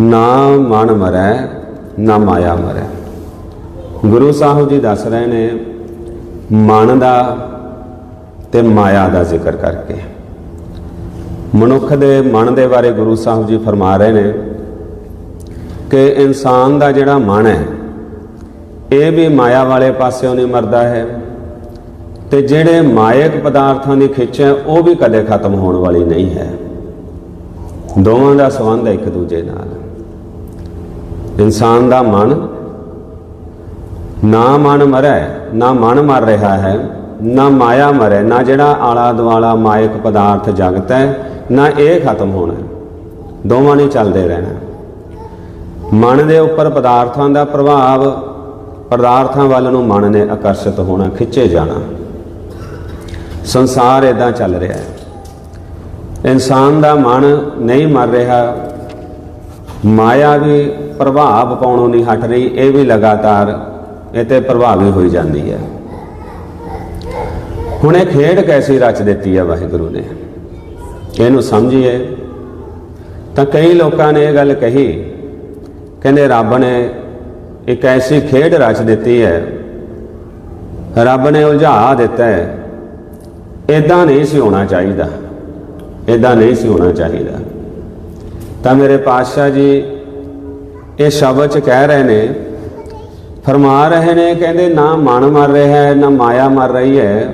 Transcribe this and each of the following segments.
ਨਾ ਮਨ ਮਰੈ, ਨਾ ਮਾਇਆ ਮਰੈ। ਗੁਰੂ ਸਾਹਿਬ ਜੀ ਦੱਸ ਰਹੇ ਨੇ, ਮਨ ਦਾ ਤੇ ਮਾਇਆ ਦਾ ਜ਼ਿਕਰ ਕਰਕੇ। ਮਨੁੱਖ ਦੇ ਮਨ ਦੇ ਬਾਰੇ ਗੁਰੂ ਸਾਹਿਬ ਜੀ ਫਰਮਾ ਰਹੇ ਨੇ ਕਿ ਇਨਸਾਨ ਦਾ ਜਿਹੜਾ ਮਨ ਹੈ, ਇਹ ਵੀ ਮਾਇਆ ਵਾਲੇ ਪਾਸਿਓਂ ਨਹੀਂ ਮਰਦਾ ਹੈ ਤੇ ਜਿਹੜੇ ਮਾਇਕ ਪਦਾਰਥਾਂ ਦੀ ਖਿੱਚ ਹੈ, ਉਹ ਵੀ ਕਦੇ ਖਤਮ ਹੋਣ ਵਾਲੀ ਨਹੀਂ ਹੈ। ਦੋਵਾਂ ਦਾ ਸੰਬੰਧ ਹੈ ਇੱਕ ਦੂਜੇ ਨਾਲ। ਇਨਸਾਨ ਦਾ ਮਨ ਨਾ ਮਨ ਮਰੈ, ਨਾ ਮਨ ਮਰ ਰਿਹਾ ਹੈ, ਨਾ ਮਾਇਆ ਮਰੈ, ਨਾ ਜਿਹੜਾ ਆਲਾ ਦੁਆਲਾ ਮਾਇਕ ਪਦਾਰਥ ਜਗਤ ਹੈ, ਨਾ ਇਹ ਖਤਮ ਹੋਣਾ ਦੋਵਾਂ ਨੇ ਚੱਲਦੇ ਰਹਿਣਾ ਮਨ ਦੇ ਉੱਪਰ ਪਦਾਰਥਾਂ ਦਾ ਪ੍ਰਭਾਵ, ਪਦਾਰਥਾਂ ਵੱਲ ਨੂੰ ਮਨ ਨੇ ਆਕਰਸ਼ਿਤ ਹੋਣਾ, ਖਿੱਚੇ ਜਾਣਾ। ਸੰਸਾਰ ਇਦਾਂ ਚੱਲ ਰਿਹਾ ਹੈ। ਇਨਸਾਨ ਦਾ ਮਨ ਨਹੀਂ ਮਰ ਰਿਹਾ, ਮਾਇਆ ਵੀ ਪ੍ਰਭਾਵ ਪਾਉਣੋਂ ਨਹੀਂ ਹਟ ਰਹੀ, ਇਹ ਵੀ ਲਗਾਤਾਰ ਇਹ ਤੇ ਪ੍ਰਭਾਵੀ ਹੋਈ ਜਾਂਦੀ ਹੈ। ਹੁਣ ਇਹ ਖੇਡ ਕੈਸੀ ਰਚ ਦਿੱਤੀ ਹੈ ਵਾਹਿਗੁਰੂ ਨੇ? ਇਹਨੂੰ ਸਮਝੀਏ। ਤਾਂ ਕਈ ਲੋਕਾਂ ਨੇ ਇਹ ਗੱਲ ਕਹੀ, ਕਹਿੰਦੇ ਰੱਬ ਨੇ ਇੱਕ ਐਸੀ ਖੇਡ ਰਚ ਦਿੱਤੀ ਹੈ। ਰੱਬ ਨੇ ਉਲਝਾ ਦਿੱਤਾ ਹੈ। ਇਦਾਂ ਨਹੀਂ ਸੀ ਹੋਣਾ ਚਾਹੀਦਾ। ਇਦਾਂ ਨਹੀਂ ਸੀ ਹੋਣਾ ਚਾਹੀਦਾ। ਤਾਂ ਮੇਰੇ ਪਾਤਸ਼ਾਹ ਜੀ ਇਹ ਸ਼ਬਦ ਚ ਕਹਿ ਰਹੇ ਨੇ, ਫਰਮਾ ਰਹੇ ਨੇ, ਕਹਿੰਦੇ ਨਾ ਮਨ ਮਰ ਰਿਹਾ ਹੈ, ਨਾ ਮਾਇਆ ਮਰ ਰਹੀ ਹੈ।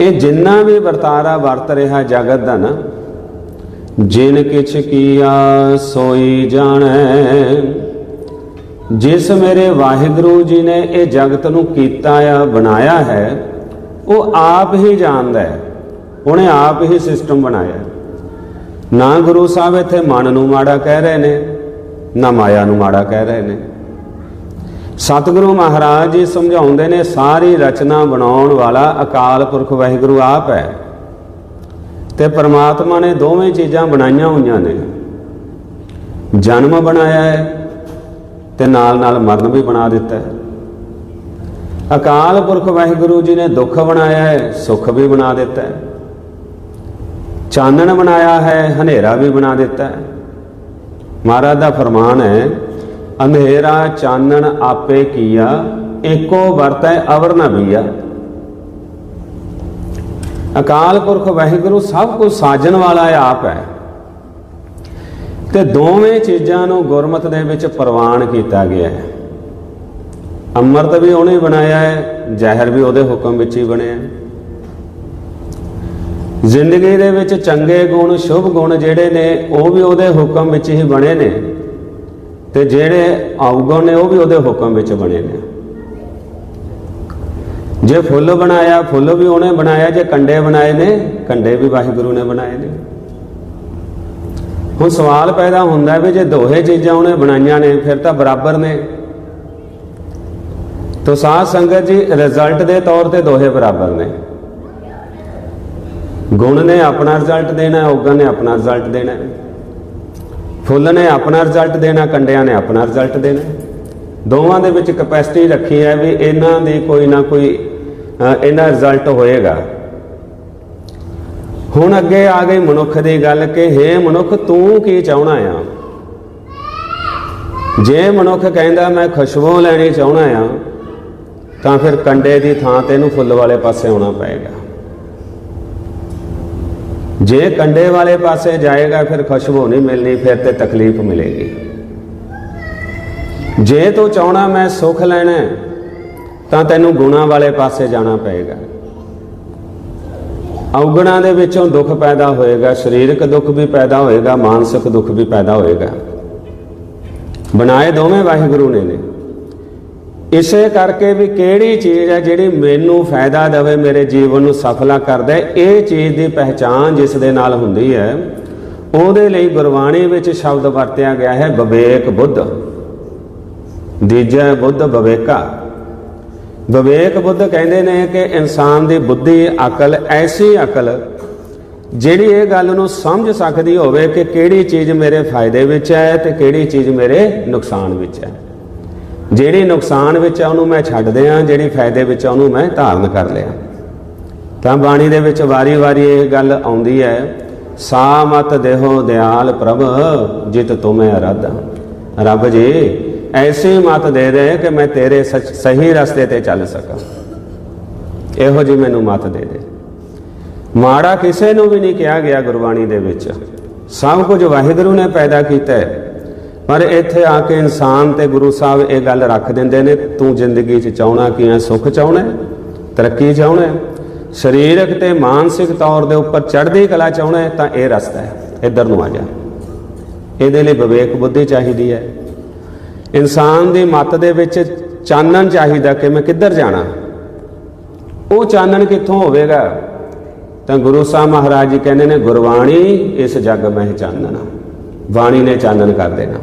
ਇਹ ਜਿੰਨਾ ਵੀ ਵਰਤਾਰਾ ਵਰਤ ਰਿਹਾ ਜਗਤ ਦਾ ਨਾ, ਜਿਨ ਕਿਛ ਕੀਆ ਸੋਈ ਜਾਣੈ। ਜਿਸ ਮੇਰੇ ਵਾਹਿਗੁਰੂ ਜੀ ਨੇ ਇਹ ਜਗਤ ਨੂੰ ਕੀਤਾ ਆ, ਬਣਾਇਆ ਹੈ, ਉਹ ਆਪ ਹੀ ਜਾਣਦਾ ਹੈ। ਉਹਨੇ ਆਪ ਹੀ ਸਿਸਟਮ ਬਣਾਇਆ ਨਾ ਗੁਰੂ ਸਾਹਿਬ ਇੱਥੇ ਮਨ ਨੂੰ ਮਾੜਾ ਕਹਿ ਰਹੇ ਨੇ ਨਾ ਮਾਇਆ ਨੂੰ ਮਾੜਾ ਕਹਿ ਰਹੇ ਨੇ। ਸਤਿਗੁਰੂ ਮਹਾਰਾਜ ਜੀ ਸਮਝਾਉਂਦੇ ਨੇ, ਸਾਰੀ ਰਚਨਾ ਬਣਾਉਣ ਵਾਲਾ ਅਕਾਲ ਪੁਰਖ ਵਾਹਿਗੁਰੂ ਆਪ ਹੈ। ਤੇ ਪ੍ਰਮਾਤਮਾ ਨੇ ਦੋਵੇਂ ਚੀਜ਼ਾਂ ਬਣਾਈਆਂ ਹੋਈਆਂ ਨੇ। ਜਨਮ ਬਣਾਇਆ ਹੈ ਤੇ ਨਾਲ ਨਾਲ ਮਰਨ ਵੀ ਬਣਾ ਦਿੱਤਾ ਹੈ। ਅਕਾਲ ਪੁਰਖ ਵਾਹਿਗੁਰੂ ਜੀ ਨੇ ਦੁੱਖ ਬਣਾਇਆ ਹੈ, ਸੁੱਖ ਵੀ ਬਣਾ ਦਿੱਤਾ ਹੈ। ਚਾਨਣ ਬਣਾਇਆ ਹੈ, ਹਨੇਰਾ ਵੀ ਬਣਾ ਦਿੱਤਾ ਹੈ। ਮਹਾਰਾਜ ਦਾ ਫਰਮਾਨ ਹੈ, ਅੰਧੇਰਾ ਚਾਨਣ ਆਪੇ ਕੀਆ, ਏਕੋ ਵਰਤੈ ਅਵਰ ਨ ਬੀਆ ਅਕਾਲ ਪੁਰਖ ਵਾਹਿਗੁਰੂ ਸਭ ਕੁਝ ਸਾਜਣ ਵਾਲਾ ਆਪ ਹੈ। ਤੇ ਦੋਵੇਂ ਚੀਜ਼ਾਂ ਨੂੰ ਗੁਰਮਤ ਦੇ ਵਿੱਚ ਪ੍ਰਵਾਨ ਕੀਤਾ ਗਿਆ ਹੈ। ਅੰਮ੍ਰਿਤ ਵੀ ਉਹਨੇ ਬਣਾਇਆ ਹੈ, ਜ਼ਹਿਰ ਵੀ ਉਹਦੇ ਹੁਕਮ ਵਿੱਚ ਹੀ ਬਣਿਆ ਹੈ। ਜ਼ਿੰਦਗੀ ਦੇ ਵਿੱਚ ਚੰਗੇ ਗੁਣ, ਸ਼ੁਭ ਗੁਣ ਜਿਹੜੇ ਨੇ, ਉਹ ਵੀ ਉਹਦੇ ਹੁਕਮ ਵਿੱਚ ਹੀ ਬਣੇ ਨੇ। ਤੇ ਜਿਹੜੇ ਔਗੁਣ ਨੇ, ਉਹ ਵੀ ਉਹਦੇ ਹੁਕਮ ਵਿੱਚ ਬਣੇ ਨੇ। ਜੇ ਫੁੱਲ ਬਣਾਇਆ, ਫੁੱਲ ਵੀ ਉਹਨੇ ਬਣਾਇਆ, ਜੇ ਕੰਡੇ ਬਣਾਏ ਨੇ, ਕੰਡੇ ਵੀ ਵਾਹਿਗੁਰੂ ਨੇ ਬਣਾਏ ਨੇ। ਹੁਣ ਸਵਾਲ ਪੈਦਾ ਹੁੰਦਾ ਵੀ ਜੇ ਦੋਹੇ ਚੀਜ਼ਾਂ ਉਹਨੇ ਬਣਾਈਆਂ ਨੇ, ਫਿਰ ਤਾਂ ਬਰਾਬਰ ਨੇ। ਤੋ ਸਾਧ ਸੰਗਤ ਜੀ ਰਿਜ਼ਲਟ ਦੇ ਤੌਰ ਤੇ ਦੋਹੇ ਬਰਾਬਰ ਨੇ। ਗੁਣ ਨੇ ਆਪਣਾ ਰਿਜ਼ਲਟ ਦੇਣਾ, ਔਗਣ ਨੇ ਆਪਣਾ ਰਿਜ਼ਲਟ ਦੇਣਾ। ਫੁੱਲ ਨੇ ਆਪਣਾ ਰਿਜ਼ਲਟ ਦੇਣਾ, ਕੰਡਿਆਂ ਨੇ ਆਪਣਾ ਰਿਜ਼ਲਟ ਦੇਣਾ। ਦੋਵਾਂ ਦੇ ਵਿੱਚ ਕਪੈਸਿਟੀ ਰੱਖੀ ਹੈ ਵੀ ਇਹਨਾਂ ਦੀ ਕੋਈ ਨਾ ਕੋਈ ਇਹਨਾਂ ਰਿਜ਼ਲਟ ਹੋਏਗਾ। ਹੁਣ ਅੱਗੇ ਆ ਗਈ ਮਨੁੱਖ ਦੀ ਗੱਲ ਕਿ, ਹੇ ਮਨੁੱਖ, ਤੂੰ ਕੀ ਚਾਹਣਾ ਆ? ਜੇ ਮਨੁੱਖ ਕਹਿੰਦਾ, ਮੈਂ ਖੁਸ਼ਬੂ ਲੈਣੀ ਚਾਹਣਾ ਆ, ਤਾਂ ਫਿਰ ਕੰਡੇ ਦੀ ਥਾਂ ਤੇ ਇਹਨੂੰ ਫੁੱਲ ਵਾਲੇ ਪਾਸੇ ਆਉਣਾ ਪਏਗਾ। ਜੇ ਕੰਡੇ ਵਾਲੇ ਪਾਸੇ ਜਾਏਗਾ, ਫਿਰ ਖੁਸ਼ਬੂ ਨਹੀਂ ਮਿਲਣੀ, ਫਿਰ ਤੇ ਤਕਲੀਫ ਮਿਲੇਗੀ। ਜੇ ਤੂੰ ਚਾਹਣਾ ਮੈਂ ਸੁੱਖ ਲੈਣਾ ਤਾਂ ਤੈਨੂੰ ਗੁਣਾ ਵਾਲੇ ਪਾਸੇ ਜਾਣਾ ਪਏਗਾ। ਔਗਣਾ ਦੇ ਵਿੱਚੋਂ ਦੁੱਖ ਪੈਦਾ ਹੋਏਗਾ, ਸਰੀਰਕ ਦੁੱਖ ਵੀ ਪੈਦਾ ਹੋਏਗਾ, ਮਾਨਸਿਕ ਦੁੱਖ ਵੀ ਪੈਦਾ ਹੋਏਗਾ। ਬਣਾਏ ਦੋਵੇਂ ਵਾਹਿਗੁਰੂ ਨੇ ਨੇ। ਇਸੇ ਕਰਕੇ ਵੀ ਕਿਹੜੀ ਚੀਜ਼ ਹੈ ਜਿਹੜੀ ਮੈਨੂੰ ਫਾਇਦਾ ਦੇਵੇ, ਮੇਰੇ ਜੀਵਨ ਨੂੰ ਸਫਲਾ ਕਰਦਾ ਹੈ ਇਹ ਚੀਜ਼ ਦੀ ਪਹਿਚਾਨ ਜਿਸ ਦੇ ਨਾਲ ਹੁੰਦੀ ਹੈ, ਉਹਦੇ ਲਈ ਗੁਰਬਾਣੀ ਵਿੱਚ ਸ਼ਬਦ ਵਰਤਿਆ ਗਿਆ ਹੈ, ਵਿਵੇਕ ਬੁੱਧ। ਦੀਜੈ ਬੁੱਧ ਵਿਵੇਕਾ। ਵਿਵੇਕ ਬੁੱਧ ਕਹਿੰਦੇ ਨੇ ਕਿ ਇਨਸਾਨ ਦੀ ਬੁੱਧੀ, ਅਕਲ, ਐਸੀ ਅਕਲ ਜਿਹੜੀ ਇਹ ਗੱਲ ਨੂੰ ਸਮਝ ਸਕਦੀ ਹੋਵੇ ਕਿ ਕਿਹੜੀ ਚੀਜ਼ ਮੇਰੇ ਫਾਇਦੇ ਵਿੱਚ ਹੈ ਤੇ ਕਿਹੜੀ ਚੀਜ਼ ਮੇਰੇ ਨੁਕਸਾਨ ਵਿੱਚ ਹੈ। ਜਿਹੜੀ ਨੁਕਸਾਨ ਵਿੱਚ ਆ, ਉਹਨੂੰ ਮੈਂ ਛੱਡ ਦਿਆਂ, ਜਿਹੜੀ ਫਾਇਦੇ ਵਿੱਚ ਆ, ਉਹਨੂੰ ਮੈਂ ਧਾਰਨ ਕਰ ਲਿਆ। ਤਾਂ ਬਾਣੀ ਦੇ ਵਿੱਚ ਵਾਰੀ-ਵਾਰੀ ਇਹ ਗੱਲ ਆਉਂਦੀ ਹੈ ਸਾ ਮਤ ਦੇਹੋ ਦਿਆਲ ਪ੍ਰਭ, ਜਿਤ ਤੁਮੇ ਅਰਾਧਾ ਰੱਬ ਜੀ, ਐਸੀ ਮਤ ਦੇ ਦੇ ਕਿ ਮੈਂ ਤੇਰੇ ਸਹੀ ਰਸਤੇ ਤੇ ਚੱਲ ਸਕਾਂ। ਇਹੋ ਜੀ ਮੈਨੂੰ ਮਤ ਦੇ ਦੇ। ਮਾੜਾ ਕਿਸੇ ਨੂੰ ਵੀ ਨਹੀਂ ਕਿਹਾ ਗਿਆ ਗੁਰਬਾਣੀ ਦੇ ਵਿੱਚ। ਸਭ ਕੁਝ ਵਾਹਿਗੁਰੂ ਨੇ ਪੈਦਾ ਕੀਤਾ ਹੈ। ਪਰ ਇੱਥੇ ਆ ਕੇ ਇਨਸਾਨ ਤੇ ਗੁਰੂ ਸਾਹਿਬ ਇਹ ਗੱਲ ਰੱਖ ਦਿੰਦੇ ਨੇ, ਤੂੰ ਜ਼ਿੰਦਗੀ 'ਚ ਚਾਹਣਾ ਕੀ ਹੈ ਸੁੱਖ ਚਾਹਣਾ ਤਰੱਕੀ ਚਾਹਣਾ ਸਰੀਰਕ ਤੇ ਮਾਨਸਿਕ ਤੌਰ ਦੇ ਉੱਪਰ ਚੜ੍ਹਦੀ ਕਲਾ ਚਾਹਣਾ ਤਾਂ ਇਹ ਰਸਤਾ ਹੈ, ਇੱਧਰ ਨੂੰ ਆ ਜਾ। ਇਹਦੇ ਲਈ ਵਿਵੇਕ ਬੁੱਧੀ ਚਾਹੀਦੀ ਹੈ। ਇਨਸਾਨ ਦੀ ਮੱਤ ਦੇ ਵਿੱਚ ਚਾਨਣ ਚਾਹੀਦਾ ਕਿ ਮੈਂ ਕਿੱਧਰ ਜਾਣਾ। ਉਹ ਚਾਨਣ ਕਿੱਥੋਂ ਹੋਵੇਗਾ? ਤਾਂ ਗੁਰੂ ਸਾਹਿਬ ਮਹਾਰਾਜ ਜੀ ਕਹਿੰਦੇ ਨੇ, ਗੁਰਬਾਣੀ ਇਸ ਜੱਗ ਮਹਿ ਚਾਨਣਾ। ਬਾਣੀ ਨੇ ਚਾਨਣ ਕਰ ਦੇਣਾ।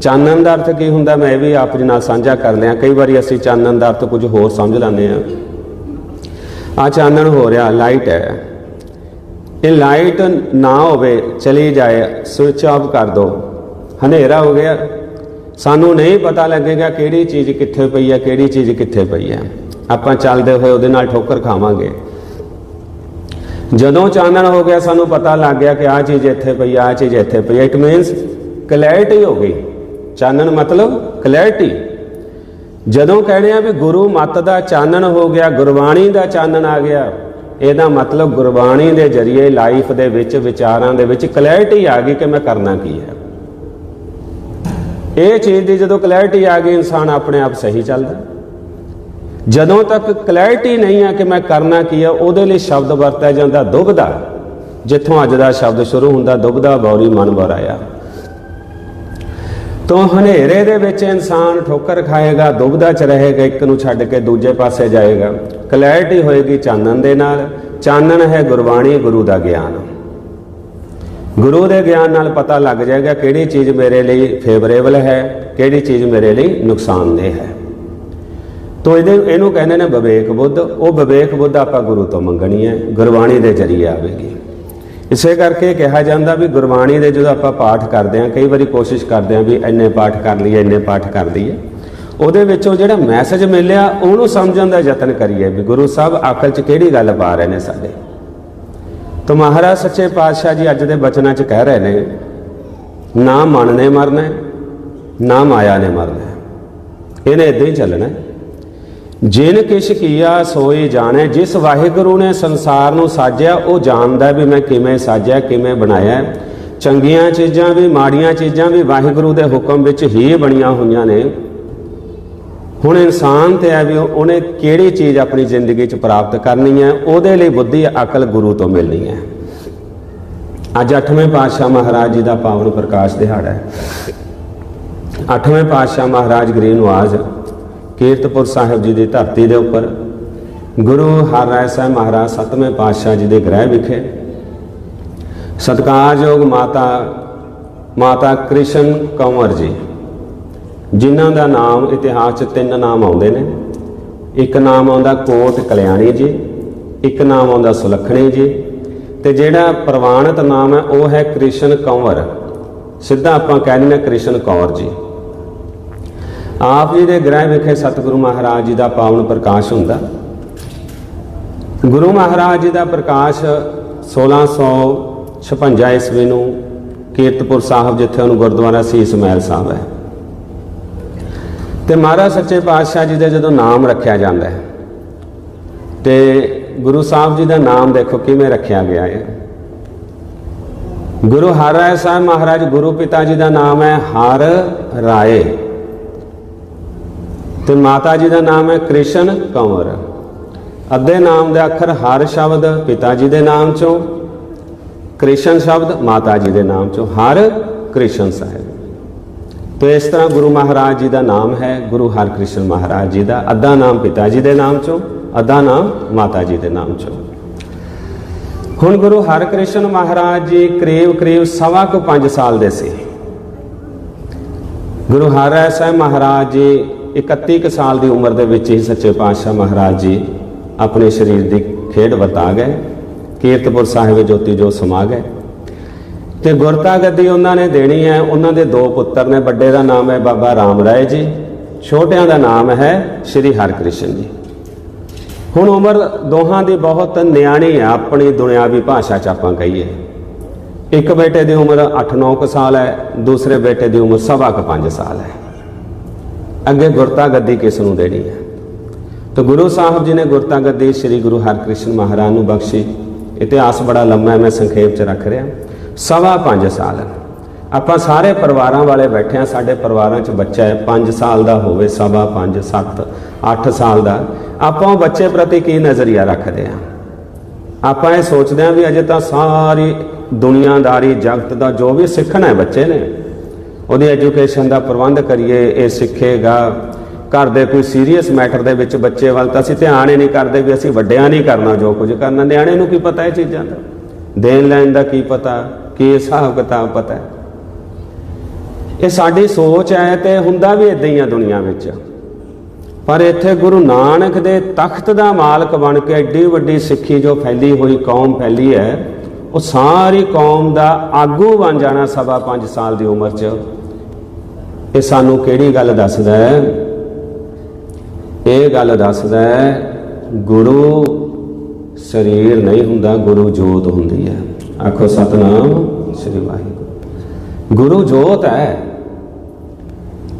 ਚਾਨਣ ਦਾ ਅਰਥ ਕੀ ਹੁੰਦਾ? ਮੈਂ ਇਹ ਵੀ ਆਪ ਜੀ ਨਾਲ ਸਾਂਝਾ ਕਰ ਲਿਆ। ਕਈ ਵਾਰੀ ਅਸੀਂ ਚਾਨਣ ਦਾ ਅਰਥ ਕੁਝ ਹੋਰ ਸਮਝ ਲੈਂਦੇ ਆ ਆ ਚਾਨਣ ਹੋ ਰਿਹਾ, ਲਾਈਟ ਹੈ। ਇਹ ਲਾਈਟ ਨਾ ਹੋਵੇ, ਚਲੀ ਜਾਏ ਸਵਿਚ ਆਫ ਕਰ ਦੋ। ਹਨੇਰਾ ਹੋ ਗਿਆ। ਸਾਨੂੰ ਨਹੀਂ ਪਤਾ ਲੱਗੇਗਾ ਕਿਹੜੀ ਚੀਜ਼ ਕਿੱਥੇ ਪਈ ਹੈ, ਕਿਹੜੀ ਚੀਜ਼ ਕਿੱਥੇ ਪਈ ਹੈ। ਆਪਾਂ ਚੱਲਦੇ ਹੋਏ ਉਹਦੇ ਨਾਲ ਠੋਕਰ ਖਾਵਾਂਗੇ। ਜਦੋਂ ਚਾਨਣ ਹੋ ਗਿਆ, ਸਾਨੂੰ ਪਤਾ ਲੱਗ ਗਿਆ ਕਿ ਆਹ ਚੀਜ਼ ਇੱਥੇ ਪਈ, ਆਹ ਚੀਜ਼ ਇੱਥੇ ਪਈ। ਇਟ ਮੀਨਸ ਕਲੈਰਿਟੀ ਹੋ ਗਈ। ਚਾਨਣ ਮਤਲਬ ਕਲੈਰਿਟੀ ਜਦੋਂ ਕਹਿੰਦੇ ਆ ਵੀ ਗੁਰੂ ਮਤ ਦਾ ਚਾਨਣ ਹੋ ਗਿਆ, ਗੁਰਬਾਣੀ ਦਾ ਚਾਨਣ ਆ ਗਿਆ, ਇਹਦਾ ਮਤਲਬ ਗੁਰਬਾਣੀ ਦੇ ਜ਼ਰੀਏ ਲਾਈਫ ਦੇ ਵਿੱਚ, ਵਿਚਾਰਾਂ ਦੇ ਵਿੱਚ ਕਲੈਰਿਟੀ ਆ ਗਈ ਕਿ ਮੈਂ ਕਰਨਾ ਕੀ ਹੈ। ਇਹ ਚੀਜ਼ ਦੀ ਜਦੋਂ ਕਲੈਰਿਟੀ ਆ ਗਈ, ਇਨਸਾਨ ਆਪਣੇ ਆਪ ਸਹੀ ਚੱਲਦਾ। ਜਦੋਂ ਤੱਕ ਕਲੈਰਿਟੀ ਨਹੀਂ ਆ ਕਿ ਮੈਂ ਕਰਨਾ ਕੀ ਆ, ਉਹਦੇ ਲਈ ਸ਼ਬਦ ਵਰਤਿਆ ਜਾਂਦਾ, ਦੁਬਦਾ। ਜਿੱਥੋਂ ਅੱਜ ਦਾ ਸ਼ਬਦ ਸ਼ੁਰੂ ਹੁੰਦਾ, ਦੁਬਦਾ ਬੌਰੀ ਮਨ ਬਰਾਇਆ ਤੋਂ ਹਨੇਰੇ ਦੇ ਵਿੱਚ ਇਨਸਾਨ ਠੋਕਰ ਖਾਏਗਾ, ਦੁਬਦਾ ਚ ਰਹੇਗਾ, ਇੱਕ ਨੂੰ ਛੱਡ ਕੇ ਦੂਜੇ ਪਾਸੇ ਜਾਏਗਾ। ਕਲੈਰਿਟੀ ਹੋਏਗੀ ਚਾਨਣ ਦੇ ਨਾਲ। ਚਾਨਣ ਹੈ ਗੁਰਬਾਣੀ, ਗੁਰੂ ਦਾ ਗਿਆਨ। ਗੁਰੂ ਦੇ ਗਿਆਨ ਨਾਲ ਪਤਾ ਲੱਗ ਜਾਏਗਾ ਕਿਹੜੀ ਚੀਜ਼ ਮੇਰੇ ਲਈ ਫੇਵਰੇਬਲ ਹੈ, ਕਿਹੜੀ ਚੀਜ਼ ਮੇਰੇ ਲਈ ਨੁਕਸਾਨਦੇਹ ਹੈ। ਤੋ ਇਹਦੇ, ਇਹਨੂੰ ਕਹਿੰਦੇ ਨੇ ਵਿਵੇਕ ਬੁੱਧ। ਉਹ ਵਿਵੇਕ ਬੁੱਧ ਆਪਾਂ ਗੁਰੂ ਤੋਂ ਮੰਗਣੀ ਹੈ। ਗੁਰਬਾਣੀ ਦੇ ਜ਼ਰੀਏ ਆਵੇਗੀ। ਇਸੇ ਕਰਕੇ ਕਿਹਾ ਜਾਂਦਾ ਵੀ ਗੁਰਬਾਣੀ ਦੇ ਜਦੋਂ ਆਪਾਂ ਪਾਠ ਕਰਦੇ ਹਾਂ, ਕਈ ਵਾਰੀ ਕੋਸ਼ਿਸ਼ ਕਰਦੇ ਹਾਂ ਵੀ ਇੰਨੇ ਪਾਠ ਕਰ ਲਈਏ, ਇੰਨੇ ਪਾਠ ਕਰ ਲਈਏ, ਉਹਦੇ ਵਿੱਚੋਂ ਜਿਹੜਾ ਮੈਸੇਜ ਮਿਲਿਆ, ਉਹਨੂੰ ਸਮਝਣ ਦਾ ਯਤਨ ਕਰੀਏ ਵੀ ਗੁਰੂ ਸਾਹਿਬ ਅਕਲ 'ਚ ਕਿਹੜੀ ਗੱਲ ਪਾ ਰਹੇ ਨੇ ਸਾਡੇ। ਤਾਂ ਮਹਾਰਾਜ ਸੱਚੇ ਪਾਤਸ਼ਾਹ ਜੀ ਅੱਜ ਦੇ ਬਚਨਾਂ 'ਚ ਕਹਿ ਰਹੇ ਨੇ, ਨਾ ਮਨ ਨੇ ਮਰਨਾ, ਨਾ ਮਾਇਆ ਨੇ ਮਰਨਾ। ਇਹਨੇ ਇਦਾਂ ਹੀ ਚੱਲਣਾ। ਜਿਨ ਕਿਛ ਕੀਆ ਸੋਈ ਜਾਣੇ, ਜਿਸ ਵਾਹਿਗੁਰੂ ਨੇ ਸੰਸਾਰ ਨੂੰ ਸਾਜਿਆ, ਉਹ ਜਾਣਦਾ ਵੀ ਮੈਂ ਕਿਵੇਂ ਸਾਜਿਆ, ਕਿਵੇਂ ਬਣਾਇਆ। ਚੰਗੀਆਂ ਚੀਜ਼ਾਂ ਵੀ, ਮਾੜੀਆਂ ਚੀਜ਼ਾਂ ਵੀ ਵਾਹਿਗੁਰੂ ਦੇ ਹੁਕਮ ਵਿੱਚ ਹੀ ਬਣੀਆਂ ਹੋਈਆਂ ਨੇ। ਹੁਣ ਇਨਸਾਨ ਤੇ ਹੈ ਵੀ ਉਹਨੇ ਕਿਹੜੀ ਚੀਜ਼ ਆਪਣੀ ਜ਼ਿੰਦਗੀ 'ਚ ਪ੍ਰਾਪਤ ਕਰਨੀ ਹੈ? ਉਹਦੇ ਲਈ ਬੁੱਧੀ, ਅਕਲ ਗੁਰੂ ਤੋਂ ਮਿਲਣੀ ਹੈ। ਅੱਜ 8ਵੇਂ ਪਾਤਸ਼ਾਹ ਮਹਾਰਾਜ ਜੀ ਦਾ ਪਾਵਨ ਪ੍ਰਕਾਸ਼ ਦਿਹਾੜਾ ਹੈ। 8ਵੇਂ ਪਾਤਸ਼ਾਹ ਮਹਾਰਾਜ ਗਰੀਬ ਕੀਰਤਪੁਰ ਸਾਹਿਬ ਜੀ ਦੀ ਧਰਤੀ ਦੇ ਉੱਪਰ ਗੁਰੂ ਹਰ ਹਰਿਰਾਏ ਸਾਹਿਬ ਮਹਾਰਾਜ ਸਤਵੇਂ ਪਾਤਸ਼ਾਹ ਜੀ ਦੇ ਗ੍ਰਹਿ ਵਿਖੇ ਸਤਿਕਾਰਯੋਗ ਮਾਤਾ ਮਾਤਾ ਕ੍ਰਿਸ਼ਨ ਕੰਵਰ ਜੀ, ਜਿਨ੍ਹਾਂ ਦਾ ਨਾਮ ਇਤਿਹਾਸ 'ਚ ਤਿੰਨ ਨਾਮ ਆਉਂਦੇ ਨੇ। ਇੱਕ ਨਾਮ ਆਉਂਦਾ ਕੋਟ ਕਲਿਆਣੀ ਜੀ, ਇੱਕ ਨਾਮ ਆਉਂਦਾ ਸੁਲੱਖਣੀ ਜੀ, ਤੇ ਜਿਹੜਾ ਪ੍ਰਵਾਨਿਤ ਨਾਮ ਹੈ ਉਹ ਹੈ ਕ੍ਰਿਸ਼ਨ ਕੰਵਰ। ਸਿੱਧਾ ਆਪਾਂ ਕਹਿ ਦਿੰਦੇ ਹਾਂ ਕ੍ਰਿਸ਼ਨ ਕੌਰ ਜੀ। ਆਪ ਜੀ ਦੇ ਗ੍ਰਹਿ ਵਿਖੇ ਸਤਿਗੁਰੂ ਮਹਾਰਾਜ ਜੀ ਦਾ ਪਾਵਨ ਪ੍ਰਕਾਸ਼ ਹੁੰਦਾ। ਗੁਰੂ ਮਹਾਰਾਜ ਜੀ ਦਾ ਪ੍ਰਕਾਸ਼ 1656 ਈਸਵੀ ਨੂੰ ਕੀਰਤਪੁਰ ਸਾਹਿਬ, ਜਿੱਥੇ ਉਹਨੂੰ ਗੁਰਦੁਆਰਾ ਸੀ ਮਹਿਲ ਸਾਹਿਬ ਹੈ। ਤੇ ਮਹਾਰਾਜ ਸੱਚੇ ਪਾਤਸ਼ਾਹ ਜੀ ਦਾ ਜਦੋਂ ਨਾਮ ਰੱਖਿਆ ਜਾਂਦਾ ਹੈ, ਤੇ ਗੁਰੂ ਸਾਹਿਬ ਜੀ ਦਾ ਨਾਮ ਦੇਖੋ ਕਿਵੇਂ ਰੱਖਿਆ ਗਿਆ ਹੈ। ਗੁਰੂ ਹਰ ਰਾਏ ਸਾਹਿਬ ਮਹਾਰਾਜ, ਗੁਰੂ ਪਿਤਾ ਜੀ ਦਾ ਨਾਮ ਹੈ ਹਰ ਰਾਏ। ਤੇ ਮਾਤਾ ਜੀ ਦਾ ਨਾਮ ਹੈ ਕ੍ਰਿਸ਼ਨ ਕੰਵਰ ਅੱਧੇ ਨਾਮ ਦੇ ਅੱਖਰ ਹਰ ਸ਼ਬਦ ਪਿਤਾ ਜੀ ਦੇ ਨਾਮ ਚੋਂ, ਕ੍ਰਿਸ਼ਨ ਸ਼ਬਦ ਮਾਤਾ ਜੀ ਦੇ ਨਾਮ ਚੋਂ, ਹਰ ਕ੍ਰਿਸ਼ਨ ਸਾਹਿਬ। ਤੋ ਇਸ ਤਰ੍ਹਾਂ ਗੁਰੂ ਮਹਾਰਾਜ ਜੀ ਦਾ ਨਾਮ ਹੈ ਗੁਰੂ ਹਰਕ੍ਰਿਸ਼ਨ ਮਹਾਰਾਜ ਜੀ ਦਾ, ਅੱਧਾ ਨਾਮ ਪਿਤਾ ਜੀ ਦੇ ਨਾਮ ਚੋਂ, ਅੱਧਾ ਨਾਮ ਮਾਤਾ ਜੀ ਦੇ ਨਾਮ ਚੋਂ। ਹੁਣ ਗੁਰੂ ਹਰਕ੍ਰਿਸ਼ਨ ਮਹਾਰਾਜ ਜੀ ਕਰੀਬ ਕਰੀਬ ਸਵਾ ਕੁ 5 ਸਾਲ ਦੇ ਸੀ। ਗੁਰੂ ਹਰ ਸਾਹਿਬ ਮਹਾਰਾਜ ਜੀ 31 ਕੁ ਸਾਲ ਦੀ ਉਮਰ ਦੇ ਵਿੱਚ ਹੀ ਸੱਚੇ ਪਾਤਸ਼ਾਹ ਮਹਾਰਾਜ ਜੀ ਆਪਣੇ ਸਰੀਰ ਦੀ ਖੇਡ ਵਰਤਾ ਗਏ, ਕੀਰਤਪੁਰ ਸਾਹਿਬ ਜੋਤੀ ਜੋ ਸਮਾ ਗਏ। ਤੇ ਗੁਰਤਾ ਗੱਦੀ ਉਹਨਾਂ ਨੇ ਦੇਣੀ ਹੈ, ਉਹਨਾਂ ਦੇ ਦੋ ਪੁੱਤਰ ਨੇ, ਵੱਡੇ ਦਾ ਨਾਮ ਹੈ ਬਾਬਾ ਰਾਮ ਰਾਏ ਜੀ, ਛੋਟਿਆਂ ਦਾ ਨਾਮ ਹੈ ਸ਼੍ਰੀ ਹਰਕ੍ਰਿਸ਼ਨ ਜੀ। ਹੁਣ ਉਮਰ ਦੋਹਾਂ ਦੀ ਬਹੁਤ ਨਿਆਣੀ ਹੈ, ਆਪਣੀ ਦੁਨਿਆਵੀ ਭਾਸ਼ਾ ਚ ਆਪਾਂ ਕਹੀਏ। ਇੱਕ ਬੇਟੇ ਦੀ ਉਮਰ 8-9 ਕੁ ਸਾਲ ਹੈ, ਦੂਸਰੇ ਬੇਟੇ ਦੀ ਉਮਰ ਸਵਾ ਕੁ 5 ਸਾਲ ਹੈ। ਅੱਗੇ ਗੁਰਤਾ ਗੱਦੀ ਕਿਸ ਨੂੰ ਦੇਣੀ ਹੈ? ਤਾਂ ਗੁਰੂ ਸਾਹਿਬ ਜੀ ਨੇ ਗੁਰਤਾ ਗੱਦੀ ਸ੍ਰੀ ਗੁਰੂ ਹਰਕ੍ਰਿਸ਼ਨ ਮਹਾਰਾਜ ਨੂੰ ਬਖਸ਼ੀ। ਇਤਿਹਾਸ ਬੜਾ ਲੰਮਾ ਹੈ, ਮੈਂ ਸੰਖੇਪ ਚ ਰੱਖ ਰਿਹਾ। ਸਵਾ 5 ਸਾਲ। ਆਪਾਂ ਸਾਰੇ ਪਰਿਵਾਰਾਂ ਵਾਲੇ ਬੈਠੇ ਆ ਸਾਡੇ ਪਰਿਵਾਰਾਂ ਚ ਬੱਚਾ ਹੈ 5 ਸਾਲ ਦਾ ਹੋਵੇ, ਸਵਾ 5 7 8 ਸਾਲ ਦਾ। ਆਪਾਂ ਉਹ ਬੱਚੇ ਪ੍ਰਤੀ ਕੀ ਨਜ਼ਰੀਆ ਰੱਖਦੇ ਆ ਆਪਾਂ ਇਹ ਸੋਚਦੇ ਆ ਵੀ ਅਜੇ ਤਾਂ ਸਾਰੀ ਦੁਨੀਆਦਾਰੀ, ਜਗਤ ਦਾ ਜੋ ਵੀ ਸਿੱਖਣਾ ਹੈ, ਬੱਚੇ ਨੇ ਉਹਦੀ ਐਜੂਕੇਸ਼ਨ ਦਾ ਪ੍ਰਬੰਧ ਕਰੀਏ, ਇਹ ਸਿੱਖੇਗਾ। ਘਰ ਦੇ ਕੋਈ ਸੀਰੀਅਸ ਮੈਟਰ ਦੇ ਵਿੱਚ ਬੱਚੇ ਵੱਲ ਤਾਂ ਅਸੀਂ ਧਿਆਨ ਹੀ ਨਹੀਂ ਕਰਦੇ ਵੀ ਅਸੀਂ ਵੱਡਿਆਂ ਨਹੀਂ ਕਰਨਾ ਜੋ ਕੁਝ ਕਰਨਾ। ਨਿਆਣੇ ਨੂੰ ਕੀ ਪਤਾ ਇਹ ਚੀਜ਼ਾਂ ਦਾ? ਦੇਣ ਲੈਣ ਦਾ ਕੀ ਪਤਾ? ਕੀ ਹਿਸਾਬ ਕਿਤਾਬ ਪਤਾ? ਇਹ ਸਾਡੀ ਸੋਚ ਹੈ ਤੇ ਹੁੰਦਾ ਵੀ ਇਦਾਂ ਹੀ ਆ ਦੁਨੀਆ ਵਿੱਚ। ਪਰ ਇੱਥੇ ਗੁਰੂ ਨਾਨਕ ਦੇ ਤਖਤ ਦਾ ਮਾਲਕ ਬਣ ਕੇ ਐਡੀ ਵੱਡੀ ਸਿੱਖੀ ਜੋ ਫੈਲੀ ਹੋਈ ਕੌਮ ਫੈਲੀ ਹੈ ਉਹ ਸਾਰੀ ਕੌਮ ਦਾ ਆਗੂ ਬਣ ਜਾਣਾ ਸਵਾ 5 ਸਾਲ ਦੀ ਉਮਰ 'ਚ। ਇਹ ਸਾਨੂੰ ਕਿਹੜੀ ਗੱਲ ਦੱਸਦਾ ਹੈ? ਇਹ ਗੱਲ ਦੱਸਦਾ ਹੈ, ਗੁਰੂ ਸਰੀਰ ਨਹੀਂ ਹੁੰਦਾ, ਗੁਰੂ ਜੋਤ ਹੁੰਦੀ ਹੈ। ਆਖੋ ਸਤਨਾਮ ਸ੍ਰੀ ਵਾਹਿਗੁਰੂ। ਗੁਰੂ ਜੋਤ ਹੈ।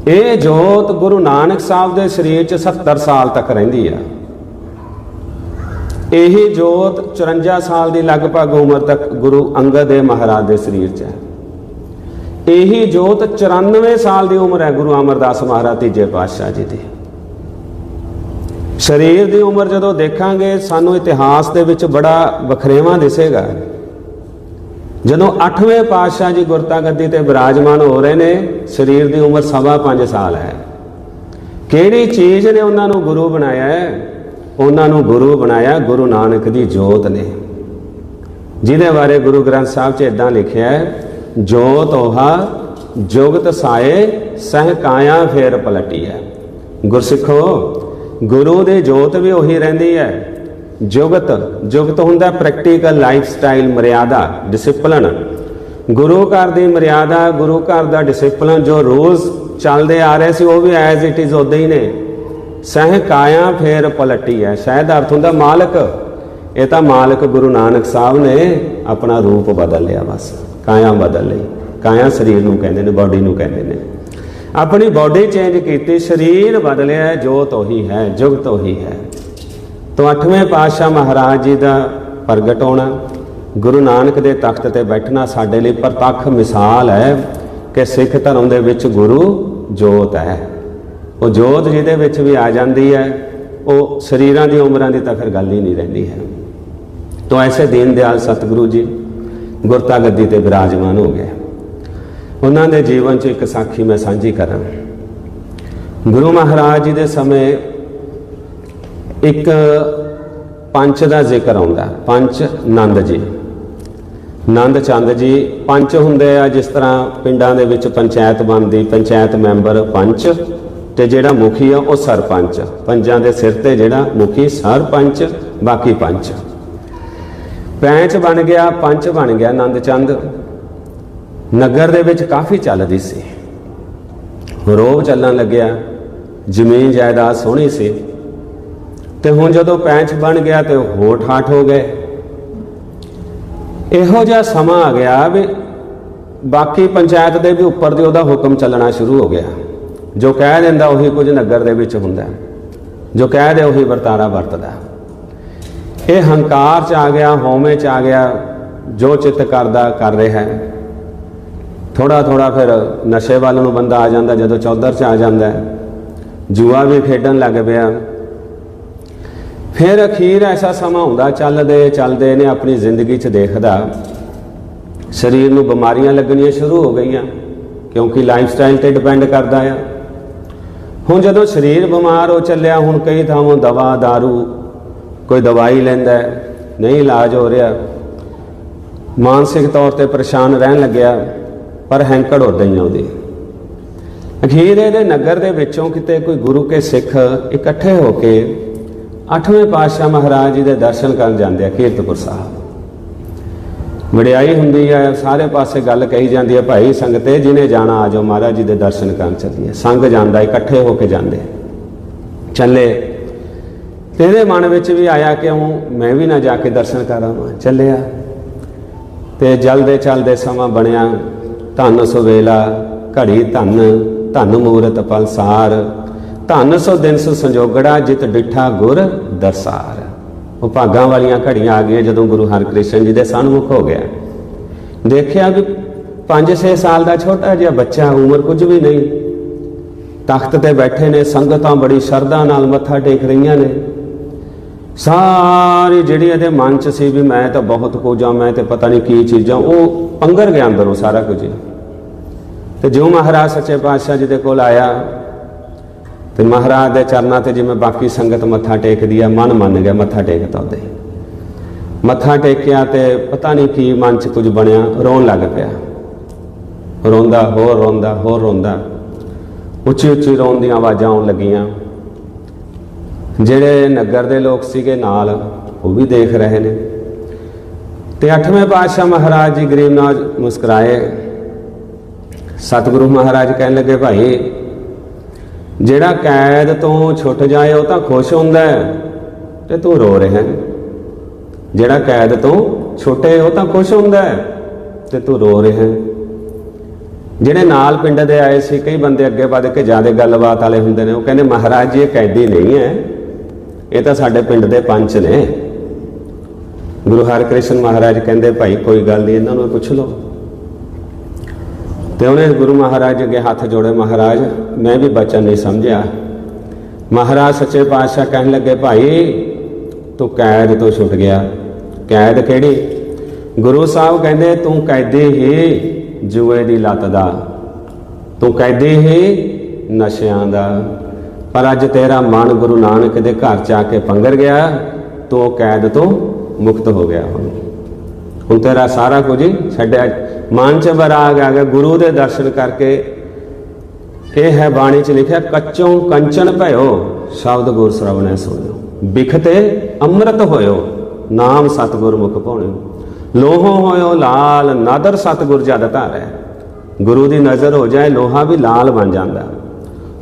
ਇਹ ਜੋਤ ਗੁਰੂ ਨਾਨਕ ਸਾਹਿਬ ਦੇ ਸਰੀਰ 'ਚ 70 ਸਾਲ ਤੱਕ ਰਹਿੰਦੀ ਆ। ਇਹੀ ਜੋਤ 54 ਸਾਲ ਦੀ ਲਗਭਗ ਉਮਰ ਤੱਕ ਗੁਰੂ ਅੰਗਦ ਦੇਵ ਮਹਾਰਾਜ ਦੇ ਸਰੀਰ 'ਚ ਹੈ। ਇਹੀ ਜੋਤ 94 ਸਾਲ ਦੀ ਉਮਰ ਹੈ ਗੁਰੂ ਅਮਰਦਾਸ ਮਹਾਰਾਜ ਤੀਜੇ ਪਾਤਸ਼ਾਹ ਜੀ ਦੀ। ਸਰੀਰ ਦੀ ਉਮਰ ਜਦੋਂ ਦੇਖਾਂਗੇ, ਸਾਨੂੰ ਇਤਿਹਾਸ ਦੇ ਵਿੱਚ ਬੜਾ ਵਖਰੇਵਾਂ ਦਿਸੇਗਾ। ਜਦੋਂ 8ਵੇਂ ਪਾਤਸ਼ਾਹ ਜੀ ਗੁਰਤਾ ਗੱਦੀ ਤੇ ਬਿਰਾਜਮਾਨ ਹੋ ਰਹੇ ਨੇ, ਸਰੀਰ ਦੀ ਉਮਰ ਸਵਾ 5 ਸਾਲ ਹੈ। ਕਿਹੜੀ ਚੀਜ਼ ਨੇ ਉਹਨਾਂ ਨੂੰ ਗੁਰੂ ਬਣਾਇਆ ਹੈ? ਉਹਨਾਂ ਨੂੰ ਗੁਰੂ ਬਣਾਇਆ, ਗੁਰੂ ਨਾਨਕ ਦੀ ਜੋਤ ਨੇ। ਜਿਹਦੇ ਬਾਰੇ ਗੁਰੂ ਗ੍ਰੰਥ ਸਾਹਿਬ 'ਚ ਇਦਾਂ ਲਿਖਿਆ ਹੈ, ਜੋਤ 오ਹਾ ਜੁਗਤ ਸਾਏ, ਸਹਿ ਕਾਇਆ ਫੇਰ ਪਲਟੀ ਹੈ। ਗੁਰਸਿੱਖੋ, ਗੁਰੂ ਦੇ ਜੋਤ ਵੀ ਉਹੀ ਰਹਿੰਦੀ ਹੈ। ਜੁਗਤ ਜੁਗਤ ਹੁੰਦਾ ਪ੍ਰੈਕਟੀਕਲ ਲਾਈਫ ਸਟਾਈਲ ਮਰਿਆਦਾ ਡਿਸਪਲਿਨ ਗੁਰੂ ਘਰ ਦੀ ਮਰਿਆਦਾ, ਗੁਰੂ ਘਰ ਦਾ ਡਿਸਪਲਿਨ ਜੋ ਰੋਜ਼ ਚੱਲਦੇ ਆ ਰਹੇ ਸੀ, ਉਹ ਵੀ ਐਜ਼ ਇਟ ਇਜ਼ ਉਦਾਂ ਹੀ ਨੇ। ਸਹਿ ਕਾਇਆ ਫੇਰ ਪਲਟੀ ਹੈ ਸ਼ਾਇਦ ਅਰਥ ਹੁੰਦਾ ਮਾਲਕ। ਇਹ ਤਾਂ ਮਾਲਕ ਗੁਰੂ ਨਾਨਕ ਸਾਹਿਬ ਨੇ ਆਪਣਾ ਰੂਪ ਬਦਲ ਲਿਆ ਬਸ। ਕਾਇਆ ਬਦਲ ਲਈ। ਕਾਇਆ ਸਰੀਰ ਨੂੰ ਕਹਿੰਦੇ ਨੇ ਬਾਡੀ ਨੂੰ ਕਹਿੰਦੇ ਨੇ। ਆਪਣੀ ਬਾਡੀ ਚੇਂਜ ਕੀਤੀ, ਸਰੀਰ ਬਦਲਿਆ, ਜੋਤ ਉਹੀ ਹੈ, ਜੁਗਤ ਉਹੀ ਹੈ। ਤੋਂ 8ਵੇਂ ਪਾਤਸ਼ਾਹ ਮਹਾਰਾਜ ਜੀ ਦਾ ਪ੍ਰਗਟ ਹੋਣਾ, ਗੁਰੂ ਨਾਨਕ ਦੇ ਤਖਤ ਤੇ ਬੈਠਣਾ ਸਾਡੇ ਲਈ ਪ੍ਰਤੱਖ ਮਿਸਾਲ ਹੈ ਕਿ ਸਿੱਖ ਧਰਮ ਦੇ ਵਿੱਚ ਗੁਰੂ ਜੋਤ ਹੈ। ਉਹ ਜੋਤ ਜਿਹਦੇ ਵਿੱਚ ਵੀ ਆ ਜਾਂਦੀ ਹੈ, ਉਹ ਸਰੀਰਾਂ ਦੀ ਉਮਰਾਂ ਦੀ ਤਾਂ ਫਿਰ ਗੱਲ ਹੀ ਨਹੀਂ ਰਹਿੰਦੀ ਹੈ। ਤੋਂ ਐਸੇ ਦੀਨ ਦਿਆਲ ਸਤਿਗੁਰੂ ਜੀ ਗੁਰਤਾ ਗੱਦੀ ਤੇ ਬਿਰਾਜਮਾਨ ਹੋ ਗਏ। ਉਹਨਾਂ ਦੇ ਜੀਵਨ 'ਚ ਇੱਕ ਸਾਖੀ ਮੈਂ ਸਾਂਝੀ ਕਰਾਂ। ਗੁਰੂ ਮਹਾਰਾਜ ਜੀ ਦੇ ਸਮੇਂ ਇੱਕ ਪੰਚ ਦਾ ਜ਼ਿਕਰ ਆਉਂਦਾ, ਪੰਚ ਨੰਦ ਜੀ। ਨੰਦ ਚੰਦ ਜੀ ਪੰਚ ਹੁੰਦੇ ਆ, ਜਿਸ ਤਰ੍ਹਾਂ ਪਿੰਡਾਂ ਦੇ ਵਿੱਚ ਪੰਚਾਇਤ ਬਣਦੀ, ਪੰਚਾਇਤ ਮੈਂਬਰ ਪੰਚ। ਤੇ ਜਿਹੜਾ ਮੁਖੀ ਆ, ਉਹ ਸਰਪੰਚ ਪੰਜਾਂ ਦੇ ਸਿਰ ਤੇ ਜਿਹੜਾ ਮੁਖੀ ਸਰਪੰਚ ਬਾਕੀ ਪੰਚ। ਪੈਂਚ ਬਣ ਗਿਆ, ਪੰਚ ਬਣ ਗਿਆ ਨੰਦ ਚੰਦ। ਨਗਰ ਦੇ ਵਿੱਚ ਕਾਫੀ ਚੱਲਦੀ ਸੀ। ਰੋਬ ਚੱਲਣ ਲੱਗਿਆ, ਜ਼ਮੀਨ ਜਾਇਦਾਦ ਸੋਹਣੀ ਸੀ। ਤੇ ਹੁਣ ਜਦੋਂ ਪੈਂਚ ਬਣ ਗਿਆ ਤੇ ਹੋਰ ਠਾਠ ਹੋ ਗਏ। ਇਹੋ ਜਿਹਾ ਸਮਾਂ ਆ ਗਿਆ ਵੀ ਬਾਕੀ ਪੰਚਾਇਤ ਦੇ ਵੀ ਉੱਪਰ ਦੇ ਉਹਦਾ ਹੁਕਮ ਚੱਲਣਾ ਸ਼ੁਰੂ ਹੋ ਗਿਆ। ਜੋ ਕਹਿ ਦਿੰਦਾ ਉਹੀ ਕੁਝ ਨਗਰ ਦੇ ਵਿੱਚ ਹੁੰਦਾ। ਜੋ ਕਹਿ ਦੇ ਉਹੀ ਵਰਤਾਰਾ ਵਰਤਦਾ। ਇਹ ਹੰਕਾਰ ਚ ਆ ਗਿਆ, ਹਉਮੈ ਚ ਆ ਗਿਆ, ਜੋ ਚਿੱਤ ਕਰਦਾ ਕਰ ਰਿਹਾ ਹੈ। ਥੋੜਾ ਥੋੜਾ ਫਿਰ ਨਸ਼ੇ ਵੱਲ ਨੂੰ ਬੰਦਾ ਆ ਜਾਂਦਾ, ਜਦੋਂ ਚੌਧਰ ਚ ਆ ਜਾਂਦਾ ਜੂਆ ਵੀ ਖੇਡਣ ਲੱਗ ਪਿਆ। ਫਿਰ ਅਖੀਰ ਐਸਾ ਸਮਾਂ ਹੁੰਦਾ, ਚੱਲਦੇ ਚੱਲਦੇ ਨੇ ਆਪਣੀ ਜ਼ਿੰਦਗੀ 'ਚ ਦੇਖਦਾ, ਸਰੀਰ ਨੂੰ ਬਿਮਾਰੀਆਂ ਲੱਗਣੀਆਂ ਸ਼ੁਰੂ ਹੋ ਗਈਆਂ, ਕਿਉਂਕਿ ਲਾਈਫ ਸਟਾਈਲ ਤੇ ਡਿਪੈਂਡ ਕਰਦਾ ਆ। ਹੁਣ ਜਦੋਂ ਸਰੀਰ ਬਿਮਾਰ ਹੋ ਚੱਲਿਆ, ਹੁਣ ਕਈ ਥਾਵਾਂ ਦਵਾ दारू ਕੋਈ ਦਵਾਈ ਲੈਂਦਾ ਨਹੀਂ ਇਲਾਜ ਹੋ ਰਿਹਾ। ਮਾਨਸਿਕ ਤੌਰ ਤੇ ਪਰੇਸ਼ਾਨ ਰਹਿਣ ਲੱਗਿਆ, ਪਰ ਹੈਂਕੜ ਉਦਾਂ ਹੀ ਆਉਂਦੀ ਅਖੀਰ ਇਹਦੇ ਨਗਰ ਦੇ ਵਿੱਚੋਂ ਕਿਤੇ ਕੋਈ ਗੁਰੂ ਕੇ ਸਿੱਖ ਇਕੱਠੇ ਹੋ ਕੇ ਅੱਠਵੇਂ ਪਾਤਸ਼ਾਹ ਮਹਾਰਾਜ ਜੀ ਦੇ ਦਰਸ਼ਨ ਕਰਨ ਜਾਂਦੇ ਆ, ਕੀਰਤਪੁਰ ਸਾਹਿਬ। ਵਡਿਆਈ ਹੁੰਦੀ ਹੈ, ਸਾਰੇ ਪਾਸੇ ਗੱਲ ਕਹੀ ਜਾਂਦੀ ਹੈ, ਭਾਈ ਸੰਗਤੇ ਜਿਹਨੇ ਜਾਣਾ ਆ ਜਾਓ, ਮਹਾਰਾਜ ਜੀ ਦੇ ਦਰਸ਼ਨ ਕਰਨ ਚੱਲੀਏ। ਸੰਗ ਜਾਂਦਾ, ਇਕੱਠੇ ਹੋ ਕੇ ਜਾਂਦੇ ਚੱਲੇ। ਤੇਰੇ ਮਨ ਵਿੱਚ ਵੀ ਆਇਆ ਕਿ ਹੂੰ ਮੈਂ ਵੀ ਨਾ ਜਾ ਕੇ ਦਰਸ਼ਨ ਕਰਾਂ ਚੱਲਿਆ। ਤੇ ਜਲਦੇ ਚੱਲਦੇ ਸਮਾਂ ਬਣਿਆ। ਧੰਨ ਸੁਵੇਲਾ, ਘੜੀ ਧੰਨ ਧੰਨ ਮੂਰਤ ਪਲਸਾਰ ਧੰਨ ਸੋ ਦਿਨ ਸੋ ਸੰਜੋਗੜਾ, ਜਿਤ ਡਿਠਾ ਗੁਰ ਦਰਸਾਰ। ਉਹ ਭਾਗਾਂ ਵਾਲੀਆਂ ਘੜੀਆਂ ਆ ਗਈਆਂ ਜਦੋਂ ਗੁਰੂ ਹਰਕ੍ਰਿਸ਼ਨ ਜੀ ਦੇ ਸਨਮੁਖ ਹੋ ਗਿਆ। ਦੇਖਿਆ ਵੀ 5-6 ਸਾਲ ਦਾ ਛੋਟਾ ਜਿਹਾ ਬੱਚਾ, ਉਮਰ ਕੁਝ ਵੀ ਨਹੀਂ। ਤਖਤ ਤੇ ਬੈਠੇ ਨੇ, ਸੰਗਤਾਂ ਬੜੀ ਸ਼ਰਧਾ ਨਾਲ ਮੱਥਾ ਟੇਕ ਰਹੀਆਂ ਨੇ। ਸਾਰੀ ਜਿਹੜੀ ਇਹਦੇ ਮਨ ਚ ਸੀ ਵੀ ਮੈਂ ਤਾਂ ਬਹੁਤ ਕੁਝ ਆ, ਮੈਂ ਤੇ ਪਤਾ ਨਹੀਂ ਕੀ ਚੀਜ਼ਾਂ ਉਹ ਪੰਗਰ ਗਿਆ ਅੰਦਰੋਂ ਸਾਰਾ ਕੁਝ। ਤੇ ਜਿਉਂ ਮਹਾਰਾਜ ਸੱਚੇ ਪਾਤਸ਼ਾਹ ਜੀ ਦੇ ਕੋਲ ਆਇਆ ਤੇ ਮਹਾਰਾਜ ਦੇ ਚਰਨਾਂ ਤੇ ਜਿਵੇਂ ਬਾਕੀ ਸੰਗਤ ਮੱਥਾ ਟੇਕਦੀ ਆ, ਮਨ ਮੰਨ ਗਿਆ, ਮੱਥਾ ਟੇਕਤਾ ਉਹਦੇ। ਮੱਥਾ ਟੇਕਿਆ ਤੇ ਪਤਾ ਨਹੀਂ ਕੀ ਮਨ ਚ ਕੁਝ ਬਣਿਆ, ਰੋਣ ਲੱਗ ਪਿਆ। ਰੋਂਦਾ, ਹੋਰ ਰੋਂਦਾ ਹੋਰ ਰੋਂਦਾ। ਉੱਚੀ ਉੱਚੀ ਰੋਣ ਦੀਆਂ ਆਵਾਜ਼ਾਂ ਆਉਣ ਲੱਗੀਆਂ। ਜਿਹੜੇ ਨਗਰ ਦੇ ਲੋਕ ਸੀਗੇ ਨਾਲ, ਉਹ ਵੀ ਦੇਖ ਰਹੇ ਨੇ। ਤੇ ਅੱਠਵੇਂ ਪਾਤਸ਼ਾਹ ਮਹਾਰਾਜ ਜੀ ਗਰੀਬ ਨਾਜ ਮੁਸਕਰਾਏ। ਸਤਿਗੁਰੂ ਮਹਾਰਾਜ ਕਹਿਣ ਲੱਗੇ, ਭਾਈ ਜਿਹੜਾ ਕੈਦ ਤੋਂ ਛੁੱਟ ਜਾਏ ਉਹ ਤਾਂ ਖੁਸ਼ ਹੁੰਦਾ ਹੈ ਤੇ ਤੂੰ ਰੋ ਰਿਹਾ ਹੈ। ਜਿਹੜਾ ਕੈਦ ਤੋਂ ਛੁੱਟੇ ਉਹ ਤਾਂ ਖੁਸ਼ ਹੁੰਦਾ ਹੈ ਤੇ ਤੂੰ ਰੋ ਰਿਹਾ ਹੈ। ਜਿਹੜੇ ਨਾਲ ਪਿੰਡ ਦੇ ਆਏ ਸੀ, ਕਈ ਬੰਦੇ ਅੱਗੇ ਵੱਧ ਕੇ ਜ਼ਿਆਦਾ ਗੱਲਬਾਤ ਵਾਲੇ ਹੁੰਦੇ ਨੇ, ਉਹ ਕਹਿੰਦੇ, ਮਹਾਰਾਜ ਜੀ, ਇਹ ਕੈਦੀ ਨਹੀਂ ਹੈ। ਇਹ ਤਾਂ ਸਾਡੇ ਪਿੰਡ ਦੇ ਪੰਚ ਨੇ। ਗੁਰੂ ਹਰਿਕ੍ਰਿਸ਼ਨ ਮਹਾਰਾਜ ਕਹਿੰਦੇ, ਭਾਈ, ਕੋਈ ਗੱਲ ਨਹੀਂ, ਇਹਨਾਂ ਨੂੰ ਪੁੱਛ ਲਓ। ਤੇ ਉਹਨੇ ਗੁਰੂ ਮਹਾਰਾਜ ਅੱਗੇ ਹੱਥ ਜੋੜੇ ਮਹਾਰਾਜ ਮੈਂ ਵੀ ਬਚਨ ਨਹੀਂ ਸਮਝਿਆ ਮਹਾਰਾਜ ਸੱਚੇ ਪਾਤਸ਼ਾਹ ਕਹਿਣ ਲੱਗੇ ਭਾਈ ਤੂੰ ਕੈਦ ਤੋਂ ਛੁੱਟ ਗਿਆ ਕੈਦ ਕਿਹੜੀ ਗੁਰੂ ਸਾਹਿਬ ਕਹਿੰਦੇ ਤੂੰ ਕੈਦੀ ਹੀ ਜੂਏ ਦੀ ਲੱਤ ਦਾ ਤੂੰ ਕੈਦੀ ਹੀ ਨਸ਼ਿਆਂ ਦਾ ਪਰ ਅੱਜ ਤੇਰਾ ਮਨ ਗੁਰੂ ਨਾਨਕ ਦੇ ਘਰ ਚ ਆ ਕੇ ਪੰਗਰ ਗਿਆ ਤੂੰ ਕੈਦ ਤੋਂ ਮੁਕਤ ਹੋ ਗਿਆ ਹੁਣ ਹੁਣ ਤੇਰਾ ਸਾਰਾ ਕੁਝ ਹੀ ਛੱਡਿਆ ਮਨ ਚ ਬਰਾਗ ਆ ਗਿਆ, ਗੁਰੂ ਦੇ ਦਰਸ਼ਨ ਕਰਕੇ ਇਹ ਹੈ ਬਾਣੀ ਚ ਲਿਖਿਆ, ਕੱਚੋਂ ਕੰਚਨ ਭਇਓ, ਸ਼ਬਦ ਗੁਰ ਸ਼ਰਵਣੈ ਸੁਣਿਓ ਬਿਖਤੇ ਅੰਮ੍ਰਿਤ ਹੋਇਓ, ਨਾਮ ਸਤਿਗੁਰ ਮੁਖ ਪਾਉਣਿਓ। ਲੋਹੋ ਹੋਇਓ ਲਾਲ, ਨਾਦਰ ਸਤਿਗੁਰ ਜਦ ਧਾਰੈ। ਗੁਰੂ ਦੀ ਨਜ਼ਰ ਹੋ ਜਾਏ, ਲੋਹਾ ਵੀ ਲਾਲ ਬਣ ਜਾਂਦਾ।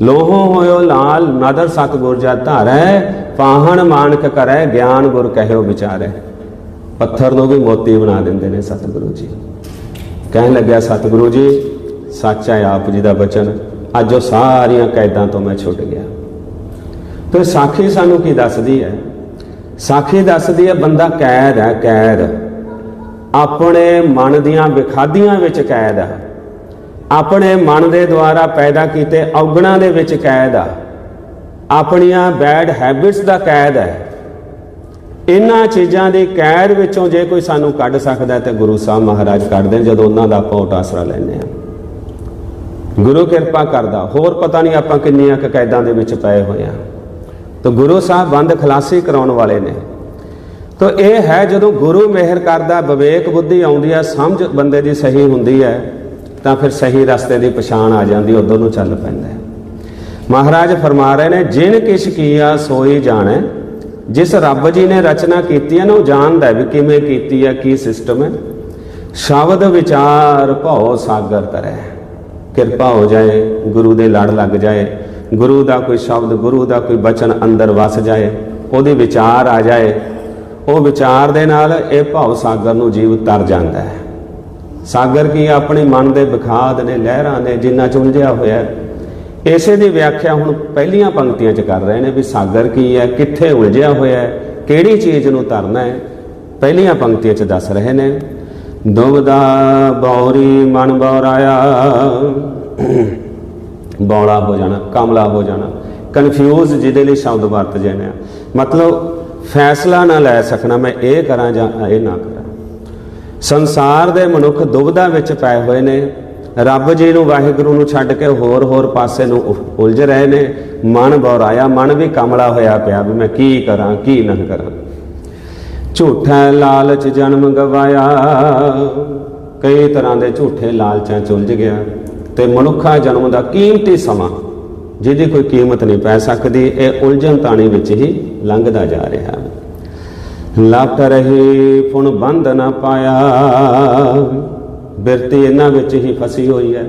ਲੋਹੋ ਹੋਇਓ ਲਾਲ, ਨਾਦਰ ਸਤਿਗੁਰ ਜਦ ਧਾਰੈ, ਪਾਹਣ ਮਾਨਕ ਕਰੈ, ਗਿਆਨ ਗੁਰ ਕਹਿਓ ਵਿਚਾਰੈ। ਪੱਥਰ ਨੂੰ ਵੀ ਮੋਤੀ ਬਣਾ ਦਿੰਦੇ ਨੇ ਸਤਿਗੁਰੂ ਜੀ। ਕਹਿਣ ਲੱਗਿਆ, ਸਤਿਗੁਰੂ ਜੀ, ਸੱਚ ਹੈ ਆਪ ਜੀ ਦਾ ਬਚਨ। ਅੱਜ ਉਹ ਸਾਰੀਆਂ ਕੈਦਾਂ ਤੋਂ ਮੈਂ ਛੁੱਟ ਗਿਆ। ਤੇ ਸਾਖੀ ਸਾਨੂੰ ਕੀ ਦੱਸਦੀ ਹੈ? ਸਾਖੀ ਦੱਸਦੀ ਹੈ, ਬੰਦਾ ਕੈਦ ਹੈ, ਕੈਦ। ਆਪਣੇ ਮਨ ਦੀਆਂ ਵਿਖਾਦੀਆਂ ਵਿੱਚ ਕੈਦ ਆ। ਆਪਣੇ ਮਨ ਦੇ ਦੁਆਰਾ ਪੈਦਾ ਕੀਤੇ ਔਗਣਾਂ ਦੇ ਵਿੱਚ ਕੈਦ ਆ। ਆਪਣੀਆਂ ਬੈਡ ਹੈਬਿਟਸ ਦਾ ਕੈਦ ਹੈ। ਇਹਨਾਂ ਚੀਜ਼ਾਂ ਦੀ ਕੈਦ ਵਿੱਚੋਂ ਜੇ ਕੋਈ ਸਾਨੂੰ ਕੱਢ ਸਕਦਾ ਹੈ ਤੇ ਗੁਰੂ ਸਾਹਿਬ ਮਹਾਰਾਜ ਕੱਢਦੇ ਨੇ, ਜਦੋਂ ਉਹਨਾਂ ਦਾ ਆਪਾਂ ਓਟ ਆਸਰਾ ਲੈਂਦੇ ਆ ਗੁਰੂ ਕਿਰਪਾ ਕਰਦਾ। ਹੋਰ ਪਤਾ ਨਹੀਂ ਆਪਾਂ ਕਿੰਨੀਆਂ ਕੈਦਾਂ ਦੇ ਵਿੱਚ ਪਏ ਹੋਏ ਆ ਤਾਂ ਗੁਰੂ ਸਾਹਿਬ ਬੰਦ ਖਲਾਸੀ ਕਰਾਉਣ ਵਾਲੇ ਨੇ। ਤਾਂ ਇਹ ਹੈ ਜਦੋਂ ਗੁਰੂ ਮਿਹਰ ਕਰਦਾ, ਵਿਵੇਕ ਬੁੱਧੀ ਆਉਂਦੀ ਹੈ, ਸਮਝ ਬੰਦੇ ਦੀ ਸਹੀ ਹੁੰਦੀ ਹੈ, ਤਾਂ ਫਿਰ ਸਹੀ ਰਸਤੇ ਦੀ ਪਛਾਣ ਆ ਜਾਂਦੀ, ਉਧਰ ਨੂੰ ਚੱਲ ਪੈਂਦਾ ਮਹਾਰਾਜ ਫਰਮਾ ਰਹੇ ਨੇ, ਜਿਨ ਕਿਛ ਕੀਆ ਸੋਈ ਜਾਣੈ ਜਿਸ ਰੱਬ ਜੀ ਨੇ ਰਚਨਾ ਕੀਤੀ ਹੈ ਨਾ, ਉਹ ਜਾਣਦਾ ਵੀ ਕਿਵੇਂ ਕੀਤੀ ਹੈ, ਕੀ ਸਿਸਟਮ ਹੈ। ਸ਼ਬਦ ਵਿਚਾਰ ਭਉ ਸਾਗਰ ਤਰੈ ਕਿਰਪਾ ਹੋ ਜਾਏ, ਗੁਰੂ ਦੇ ਲੜ ਲੱਗ ਜਾਏ। ਗੁਰੂ ਦਾ ਕੋਈ ਸ਼ਬਦ, ਗੁਰੂ ਦਾ ਕੋਈ ਬਚਨ ਅੰਦਰ ਵਸ ਜਾਏ, ਉਹਦੇ ਵਿਚਾਰ ਆ ਜਾਏ। ਉਹ ਵਿਚਾਰ ਦੇ ਨਾਲ ਇਹ ਭਉ ਸਾਗਰ ਨੂੰ ਜੀਵ ਤਰ ਜਾਂਦਾ ਹੈ। ਸਾਗਰ ਕੀ ਆਪਣੇ ਮਨ ਦੇ ਵਿਖਾਦ ਨੇ, ਲਹਿਰਾਂ ਨੇ, ਜਿੰਨਾ ਚੁੰਝਿਆ ਹੋਇਆ ਹੈ। ਇਸੇ ਦੀ ਵਿਆਖਿਆ ਹੁਣ ਪਹਿਲੀਆਂ ਪੰਕਤੀਆਂ 'ਚ ਕਰ ਰਹੇ ਨੇ ਵੀ ਸਾਗਰ ਕੀ ਹੈ, ਕਿੱਥੇ ਉਲਝਿਆ ਹੋਇਆ ਹੈ, ਕਿਹੜੀ ਚੀਜ਼ ਨੂੰ ਧਰਨਾ ਹੈ, ਪਹਿਲੀਆਂ ਪੰਕਤੀਆਂ 'ਚ ਦੱਸ ਰਹੇ ਨੇ। ਦੁਬਦਾ ਬੌਰੀ ਮਨ ਬੌਰਾਇਆ, ਬੌਲਾ ਹੋ ਜਾਣਾ, ਕਮਲਾ ਹੋ ਜਾਣਾ ਕਨਫਿਊਜ਼ ਜਿਹਦੇ ਲਈ ਸ਼ਬਦ ਵਰਤ ਜਾਂਦੇ ਆ। ਮਤਲਬ ਫੈਸਲਾ ਨਾ ਲੈ ਸਕਣਾ, ਮੈਂ ਇਹ ਕਰਾਂ ਜਾਂ ਇਹ ਨਾ ਕਰਾਂ। ਸੰਸਾਰ ਦੇ ਮਨੁੱਖ ਦੁਬਦਾ ਵਿੱਚ ਪਏ ਹੋਏ ਨੇ ਰੱਬ ਜੀ ਨੂੰ, ਵਾਹਿਗੁਰੂ ਨੂੰ ਛੱਡ ਕੇ ਹੋਰ ਹੋਰ ਪਾਸੇ ਨੂੰ ਉਲਝ ਰਹੇ ਨੇ। ਮਨ ਬੌਰਾਇਆ, ਮਨ ਵੀ ਕਮਲਾ ਹੋਇਆ ਪਿਆ ਵੀ ਮੈਂ ਕੀ ਕਰਾਂ, ਕੀ ਨਾ ਕਰਾਂ। ਝੂਠਾ ਲਾਲਚ ਜਨਮ ਗਵਾਇਆ। ਕਈ ਤਰ੍ਹਾਂ ਦੇ ਝੂਠੇ ਲਾਲਚਾਂ ਚ ਉਲਝ ਗਿਆ। ਤੇ ਮਨੁੱਖਾ ਜਨਮ ਦਾ ਕੀਮਤੀ ਸਮਾਂ, ਜਿਹਦੀ ਕੋਈ ਕੀਮਤ ਨਹੀਂ ਪੈ ਸਕਦੀ, ਇਹ ਉਲਝਣ ਤਾਣੀ ਵਿੱਚ ਹੀ ਲੰਘਦਾ ਜਾ ਰਿਹਾ। ਲੱਟ ਰਹੀ ਪੁਣ ਬੰਦ ਨਾ ਪਾਇਆ। ਬਿਰਤੀ ਇਹਨਾਂ ਵਿੱਚ ਹੀ ਫਸੀ ਹੋਈ ਹੈ।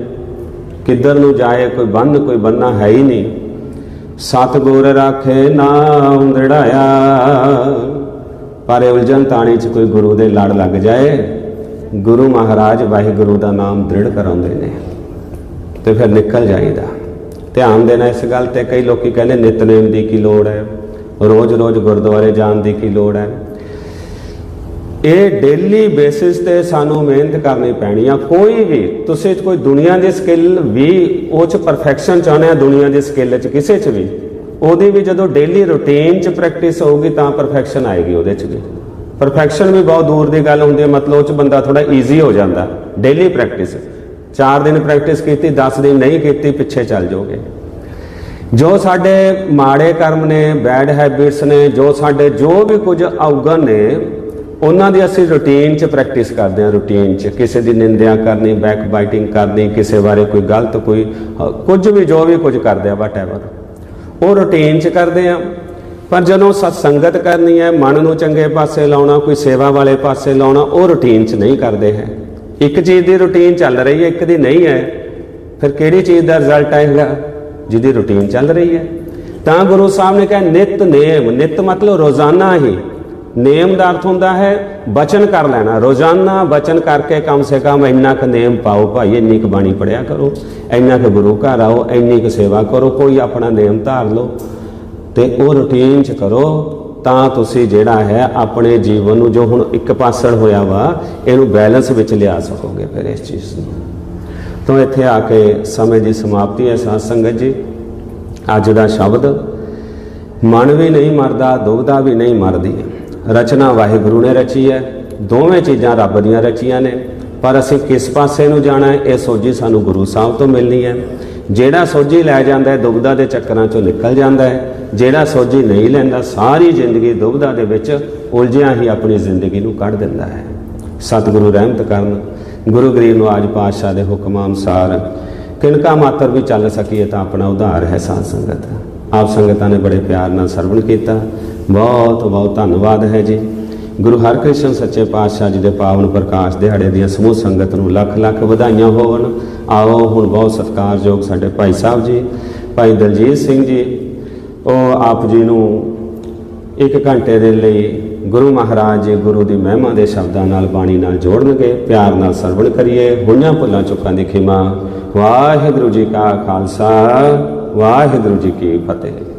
ਕਿੱਧਰ ਨੂੰ ਜਾਏ ਕੋਈ ਬੰਨ, ਕੋਈ ਬੰਨਾ ਹੈ ਹੀ ਨਹੀਂ। ਸਤਗੁਰ ਰਾਖੇ ਨਾਮ ਦੜਾਇਆ ਪਰ ਉਲਝਣ ਤਾਣੀ ਚ ਕੋਈ ਗੁਰੂ ਦੇ ਲੜ ਲੱਗ ਜਾਏ। ਗੁਰੂ ਮਹਾਰਾਜ ਵਾਹਿਗੁਰੂ ਦਾ ਨਾਮ ਦ੍ਰਿੜ ਕਰਾਉਂਦੇ ਨੇ ਤੇ ਫਿਰ ਨਿਕਲ ਜਾਈਦਾ। ਧਿਆਨ ਦੇਣਾ ਇਸ ਗੱਲ ਤੇ ਕਈ ਲੋਕੀ ਕਹਿੰਦੇ ਨਿਤਨੇਮ ਦੀ ਕੀ ਲੋੜ ਹੈ, ਰੋਜ਼-ਰੋਜ਼ ਗੁਰਦੁਆਰੇ ਜਾਣ ਦੀ ਕੀ ਲੋੜ ਹੈ। ਇਹ ਡੇਲੀ ਬੇਸਿਸ ਤੇ ਸਾਨੂੰ ਮਿਹਨਤ ਕਰਨੀ ਪੈਣੀ ਆ। ਕੋਈ ਵੀ, ਤੁਸੀਂ ਕੋਈ ਦੁਨੀਆ ਦੀ ਸਕਿੱਲ ਵੀ, ਉਹ ਚ ਪਰਫੈਕਸ਼ਨ ਚਾਹੁੰਦੇ ਆ ਦੁਨੀਆ ਦੀ ਸਕਿੱਲ ਚ, ਕਿਸੇ ਚ ਵੀ, ਉਹਦੀ ਵੀ ਜਦੋਂ ਡੇਲੀ ਰੁਟੀਨ ਚ ਪ੍ਰੈਕਟਿਸ ਹੋਊਗੀ ਤਾਂ ਪਰਫੈਕਸ਼ਨ ਆਏਗੀ ਉਹਦੇ ਚ ਵੀ। ਪਰਫੈਕਸ਼ਨ ਵੀ ਬਹੁਤ ਦੂਰ ਦੀ ਗੱਲ ਹੁੰਦੀ ਹੈ ਮਤਲਬ ਉਹ ਚ ਬੰਦਾ ਥੋੜਾ ਈਜ਼ੀ ਹੋ ਜਾਂਦਾ ਡੇਲੀ ਪ੍ਰੈਕਟਿਸ 4 ਦਿਨ ਪ੍ਰੈਕਟਿਸ ਕੀਤੀ 10 ਦਿਨ ਨਹੀਂ ਕੀਤੀ, ਪਿੱਛੇ ਚੱਲ ਜਾਓਗੇ। ਜੋ ਸਾਡੇ ਮਾੜੇ ਕਰਮ ਨੇ ਬੈਡ ਹੈਬਿਟਸ ਨੇ, ਜੋ ਸਾਡੇ ਜੋ ਵੀ ਕੁਝ ਔਗਣ ਨੇ ਉਹਨਾਂ ਦੀ ਅਸੀਂ ਰੁਟੀਨ 'ਚ ਪ੍ਰੈਕਟਿਸ ਕਰਦੇ ਹਾਂ ਰੁਟੀਨ 'ਚ। ਕਿਸੇ ਦੀ ਨਿੰਦਿਆ ਕਰਨੀ ਬੈਕ ਬਾਈਟਿੰਗ ਕਰਨੀ, ਕਿਸੇ ਬਾਰੇ ਕੋਈ ਗਲਤ, ਕੋਈ ਕੁਝ ਵੀ, ਜੋ ਵੀ ਕੁਝ ਕਰਦੇ ਆ ਵਟਐਵਰ ਉਹ ਰੁਟੀਨ 'ਚ ਕਰਦੇ ਆ। ਪਰ ਜਦੋਂ ਸਤ ਸੰਗਤ ਕਰਨੀ ਹੈ, ਮਨ ਨੂੰ ਚੰਗੇ ਪਾਸੇ ਲਾਉਣਾ, ਕੋਈ ਸੇਵਾ ਵਾਲੇ ਪਾਸੇ ਲਾਉਣਾ, ਉਹ ਰੁਟੀਨ 'ਚ ਨਹੀਂ ਕਰਦੇ ਹੈ। ਇੱਕ ਚੀਜ਼ ਦੀ ਰੁਟੀਨ ਚੱਲ ਰਹੀ ਹੈ, ਇੱਕ ਦੀ ਨਹੀਂ ਹੈ। ਫਿਰ ਕਿਹੜੀ ਚੀਜ਼ ਦਾ ਰਿਜ਼ਲਟ ਆਏਗਾ, ਜਿਹਦੀ ਰੁਟੀਨ ਚੱਲ ਰਹੀ ਹੈ? ਤਾਂ ਗੁਰੂ ਸਾਹਿਬ ਨੇ ਕਿਹਾ, ਨਿਤ ਨੇਮ, ਨਿਤ ਮਤਲਬ ਰੋਜ਼ਾਨਾ ਹੀ। ਨੇਮ ਦਾ ਅਰਥ ਹੁੰਦਾ ਹੈ, ਬਚਨ ਕਰ ਲੈਣਾ। ਰੋਜ਼ਾਨਾ ਬਚਨ ਕਰਕੇ ਕਮ ਸੇ ਕਮ ਇੰਨਾ ਕੁ ਨੇਮ ਪਾਓ ਭਾਈ, ਇੰਨੀ ਕੁ ਬਾਣੀ ਪੜਿਆ ਕਰੋ, ਇੰਨਾ ਕੁ ਗੁਰੂ ਘਰ ਆਓ, ਇੰਨੀ ਕੁ ਸੇਵਾ ਕਰੋ, ਕੋਈ ਆਪਣਾ ਨੇਮ ਧਾਰ ਲਓ ਤੇ ਉਹ ਰੁਟੀਨ ਚ ਕਰੋ, ਤਾਂ ਤੁਸੀਂ ਜਿਹੜਾ ਹੈ ਆਪਣੇ ਜੀਵਨ ਨੂੰ ਜੋ ਹੁਣ ਇੱਕ ਪਾਸੜ ਹੋਇਆ ਵਾ, ਇਹਨੂੰ ਬੈਲੈਂਸ ਵਿੱਚ ਲਿਆ ਸਕੋਗੇ ਫਿਰ ਇਸ ਚੀਜ਼ ਨੂੰ। ਤੋਂ ਇੱਥੇ ਆ ਕੇ ਸਮੇਂ ਦੀ ਸਮਾਪਤੀ ਹੈ ਸਾਧ ਸੰਗਤ ਜੀ। ਅੱਜ ਦਾ ਸ਼ਬਦ, ਮਨ ਵੀ ਨਹੀਂ ਮਰਦਾ ਦੁਬਦਾ ਵੀ ਨਹੀਂ ਮਰਦੀ। ਰਚਨਾ ਵਾਹਿਗੁਰੂ ਨੇ ਰਚੀ ਹੈ। ਦੋਵੇਂ ਚੀਜ਼ਾਂ ਰੱਬ ਦੀਆਂ ਰਚੀਆਂ ਨੇ। ਪਰ ਅਸੀਂ ਕਿਸ ਪਾਸੇ ਨੂੰ ਜਾਣਾ ਹੈ, ਇਹ ਸੋਝੀ ਸਾਨੂੰ ਗੁਰੂ ਸਾਹਿਬ ਤੋਂ ਮਿਲਣੀ ਹੈ। ਜਿਹੜਾ ਸੋਝੀ ਲੈ ਜਾਂਦਾ ਹੈ ਦੁਬਦਾ ਦੇ ਚੱਕਰਾਂ ਚੋਂ ਨਿਕਲ ਜਾਂਦਾ ਹੈ। ਜਿਹੜਾ ਸੋਝੀ ਨਹੀਂ ਲੈਂਦਾ, ਸਾਰੀ ਜ਼ਿੰਦਗੀ ਦੁਬਦਾ ਦੇ ਵਿੱਚ ਉਲਝਿਆ ਹੀ ਆਪਣੀ ਜ਼ਿੰਦਗੀ ਨੂੰ ਕੱਢ ਦਿੰਦਾ ਹੈ। ਸਤਿਗੁਰੂ ਰਹਿਮਤ ਕਰਨ। ਗੁਰੂ ਗਰੀਬ ਨਿਵਾਜ ਪਾਤਸ਼ਾਹ ਦੇ ਹੁਕਮ ਅਨੁਸਾਰ ਕਿਣਕਾ ਮਾਤਰ ਵੀ ਚੱਲ ਸਕੀਏ ਤਾਂ ਆਪਣਾ ਉਧਾਰ ਹੈ ਸਾਧ ਸੰਗਤ। ਆਪ ਸੰਗਤਾਂ ਨੇ ਬੜੇ ਪਿਆਰ ਨਾਲ ਸਰਵਣ ਕੀਤਾ। ਬਹੁਤ ਬਹੁਤ ਧੰਨਵਾਦ ਹੈ ਜੀ। ਗੁਰੂ ਹਰਕ੍ਰਿਸ਼ਨ ਸੱਚੇ ਪਾਤਸ਼ਾਹ ਜੀ ਦੇ ਪਾਵਨ ਪ੍ਰਕਾਸ਼ ਦਿਹਾੜੇ ਦੀਆਂ ਸਮੂਹ ਸੰਗਤ ਨੂੰ ਲੱਖ ਲੱਖ ਵਧਾਈਆਂ ਹੋਵਣ। ਆਓ ਹੁਣ ਬਹੁਤ ਸਤਿਕਾਰਯੋਗ ਸਾਡੇ ਭਾਈ ਸਾਹਿਬ ਜੀ, ਭਾਈ ਦਲਜੀਤ ਸਿੰਘ ਜੀ, ਉਹ ਆਪ ਜੀ ਨੂੰ ਇੱਕ ਘੰਟੇ ਦੇ ਲਈ ਗੁਰੂ ਮਹਾਰਾਜ ਜੀ ਗੁਰੂ ਦੀ ਮਹਿਮਾ ਦੇ ਸ਼ਬਦਾਂ ਨਾਲ, ਬਾਣੀ ਨਾਲ ਜੋੜਨਗੇ। ਪਿਆਰ ਨਾਲ ਸਰਵਣ ਕਰੀਏ। ਹੋਈਆਂ ਭੁੱਲਾਂ ਚੁੱਕਾਂ ਦੀ ਖਿਮਾ। ਵਾਹਿਗੁਰੂ ਜੀ ਕਾ ਖਾਲਸਾ, ਵਾਹਿਗੁਰੂ ਜੀ ਕੀ ਫਤਿਹ।